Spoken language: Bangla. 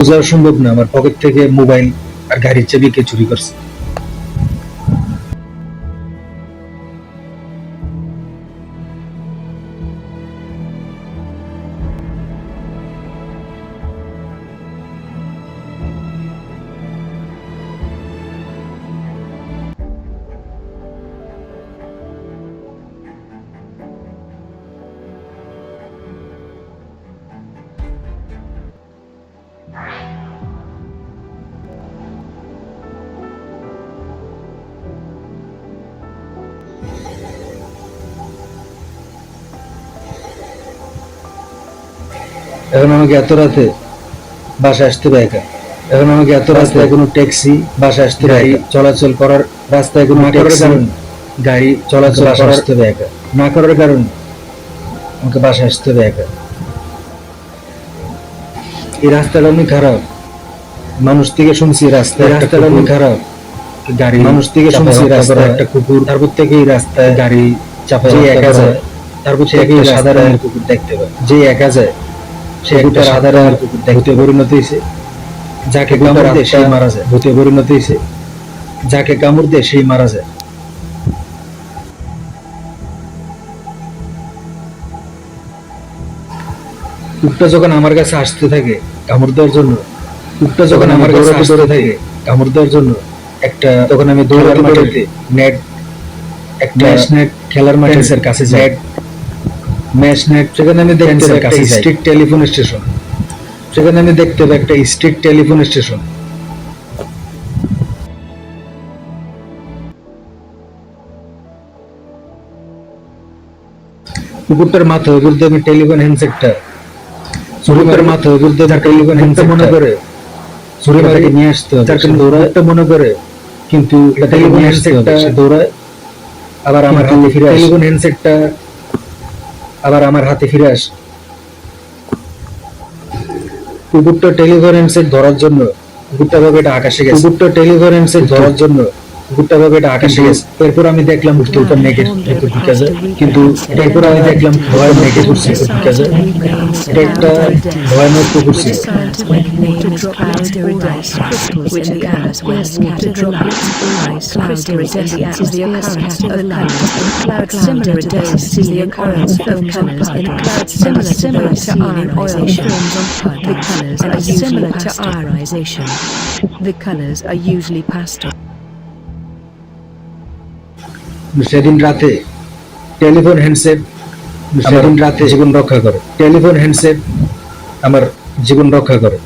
বোঝা সম্ভব না আমার পকেট থেকে মোবাইল আর গাড়ির চাবি কে চুরি করছে। এখন আমাকে এত রাতে বাসা আসতে হবে একা। এখন আমাকে এত রাস্তায় কোনো ট্যাক্সি বাসা আসতে গাড়ি চলাচল করার রাস্তায় কোনো গাড়ি চলাচল আসতে হবে একা। না করার কারণে? আমাকে বাসা আসতে হবে একা। এই রাস্তাটা অনেক খারাপ। মানুষ থেকে শুনছি রাস্তা রাস্তাটা অনেক খারাপ। গাড়ি মানুষ থেকে শুনছি রাস্তা একটা কুকুর। তারপর থেকে এই রাস্তায় গাড়ি চাপা একা যায় তারপর থেকে সাদা সাধারণ কুকুর দেখতে পায়। যে একা যায় সে একটা সাধারণ কুকুর দেখতে পরিণত হয়েছে। যাকে কামড় দেয় সেই মারা যায়। ভূতে পরিণত হয়েছে। যাকে কামড় দেয় সেই মারা যায়। কুকুরটা যখন আমার কাছে আসতে থাকে কামড় দেওয়ার জন্য কুকুরটা যখন আমার কাছে আসতে থাকে কামড় দেওয়ার জন্য একটা তখন আমি দৌড়াতে দৌড়াতে নেট একটা নেট খেলার মাঠের কাছে যাই। ম্যাচ নেট সেখানে আমি দেখতে পাই একটা স্ট্রিট টেলিফোন স্টেশন সেখানে আমি দেখতে পাই একটা স্ট্রিট টেলিফোন স্টেশন কুকুরটার মাথা দিয়ে আমি টেলিফোন হ্যান্ডসেটটা কুকুরটার মাথা দিয়ে আমি টেলিফোন হ্যান্ডসেট মনে করে ছুরি মাথাকে নিয়ে আসতে হবে তার দৌড়াতে মনে করে কিন্তু টেলিফোন হ্যান্ডসেটটা দৌড়ায়। আবার আমার হাতে ফিরে টেলিফোন হ্যান্ডসেটটা আবার আমার হাতে ফিরে আস। কুকুরটা টেলিফারেন্সের ধরার জন্য কুকুরটা ভাবে এটা আকাশে গেছে। কুকুরটা টেলিভারেন্সের ধরার জন্য কুকুরটা ভাবে এটা আকাশে গেছে এরপর আমি দেখলাম উঠতে উপর নেগে ভেতর ঢুকে যায় কিন্তু এরপর আমি দেখলাম ভয় নেগে উঠছে ভেতর ঢুকে যায় এটা একটা ভয়ানক কুকুর ছিল scientific name is cloud iridescent crystals in the atmosphere scattered droplets of ice. Cloud iridescence is the occurrence of colours in cloud. Similar iridescence is the occurrence of colours in cloud similar similar to ionization. The colours are similar to ionization. The colours are usually pastel. সেদিন রাতে টেলিফোন হ্যান্ডসেট সেদিন রাতে জীবন রক্ষা করে। টেলিফোন হ্যান্ডসেট আমার জীবন রক্ষা করে।